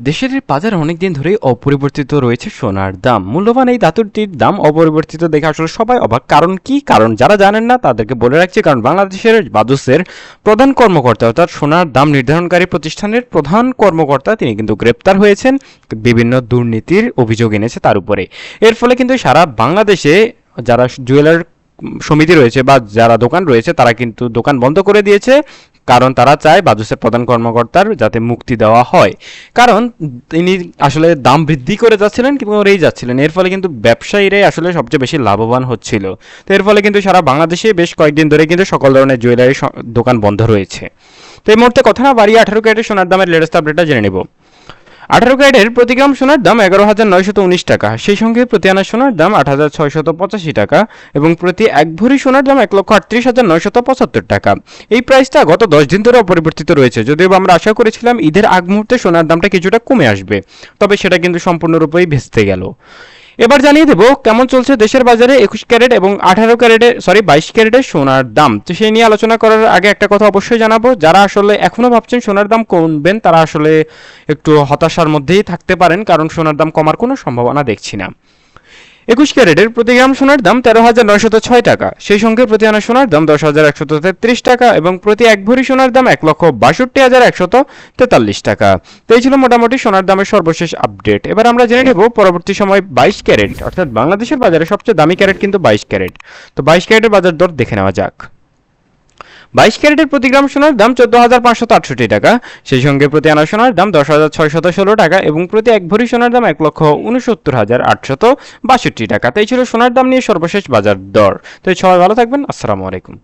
দেশের বাজারে অনেকদিন ধরেই অপরিবর্তিত রয়েছে সোনার দাম। মূল্যবান এই ধাতুটির দাম অপরিবর্তিত দেখে আসলে সবাই অবাক। কারণ কি? কারণ যারা জানেন না, তাদেরকে বলে রাখছি, কারণ বাংলাদেশের বাদুসের প্রধান কর্মকর্তা, অর্থাৎ সোনার দাম নির্ধারণকারী প্রতিষ্ঠানের প্রধান কর্মকর্তা, তিনি কিন্তু গ্রেপ্তার হয়েছেন। বিভিন্ন দুর্নীতির অভিযোগ এনেছে তার উপরে। এর ফলে কিন্তু সারা বাংলাদেশে যারা জুয়েলার সমিতি রয়েছে বা যারা দোকান রয়েছে, তারা কিন্তু দোকান বন্ধ করে দিয়েছে। কারণ তারা চায় বাজুসের প্রধান কর্মকর্তার যাতে মুক্তি দেওয়া হয়। কারণ তিনি আসলে দাম বৃদ্ধি করে যাচ্ছিলেন কিন্তু রেই যাচ্ছিলেন। এর ফলে কিন্তু ব্যবসায়ীরাই আসলে সবচেয়ে বেশি লাভবান হচ্ছিল। তো এর ফলে কিন্তু সারা বাংলাদেশে বেশ কয়েকদিন ধরে কিন্তু সকল ধরনের জুয়েলারি দোকান বন্ধ রয়েছে। তো এই মুহূর্তে কথা না বাড়িয়ে আঠারো ক্যারেটের সোনার দামের লেটেস্ট আপডেটটা জেনে নেব। আঠারো ক্যারেটের প্রতি গ্রাম সোনার দাম এগারো হাজার নয়শত উনিশ টাকা। সেই সঙ্গে প্রতি আনা সোনার দাম আট হাজার ছয়শত পঁচাশি টাকা এবং প্রতি এক ভরি সোনার দাম এক লক্ষ আটত্রিশ হাজার নয়শত পঁচাত্তর টাকা। এই প্রাইসটা গত দশ দিন ধরে অপরিবর্তিত রয়েছে। যদিও আমরা আশা করেছিলাম ঈদের আগ মুহূর্তে সোনার দামটা কিছুটা কমে আসবে, তবে সেটা কিন্তু সম্পূর্ণরূপেই ভেস্তে গেল। এবার জানিয়ে দেবো কেমন চলছে দেশের বাজারে একুশ ক্যারেট এবং আঠারো ক্যারেটে সরি বাইশ ক্যারেটে সোনার দাম। তো সেই নিয়ে আলোচনা করার আগে একটা কথা অবশ্যই জানাব, যারা আসলে এখনও ভাবছেন সোনার দাম কমবেন, তারা আসলে একটু হতাশার মধ্যেই থাকতে পারেন, কারণ সোনার দাম কমার কোনো সম্ভাবনা দেখছি না। একুশ ক্যারেটের প্রতি গ্রাম সোনার দাম তেরো হাজার নয়শত ছয় টাকা। সেই সঙ্গে প্রতি আনা সোনার দাম দশ হাজার একশত তেত্রিশ টাকা এবং প্রতি এক ভরি সোনার দাম এক লক্ষ বাষট্টি হাজার একশত তেতাল্লিশ টাকা। তাই ছিল মোটামুটি সোনার দামের সর্বশেষ আপডেট। এবার আমরা জেনে নেব পরবর্তী সময় বাইশ ক্যারেট, অর্থাৎ বাংলাদেশের বাজারে সবচেয়ে দামি ক্যারেট কিন্তু বাইশ ক্যারেট। তো বাইশ ক্যারেটের বাজার দর দেখে নেওয়া যাক। বাইশ ক্যারেটের প্রতি গ্রাম সোনার দাম চোদ্দ হাজার পাঁচশত আটষট্টি টাকা। সেই সঙ্গে প্রতি আনা সোনার দাম দশ হাজার ছয়শত ষোলো টাকা এবং প্রতি এক ভরি সোনার দাম এক লক্ষ উনসত্তর হাজার আটশত বাষট্টি টাকা। তাই ছিল সোনার দাম নিয়ে সর্বশেষ বাজার দর। তো সবাই ভালো থাকবেন। আসসালামু আলাইকুম।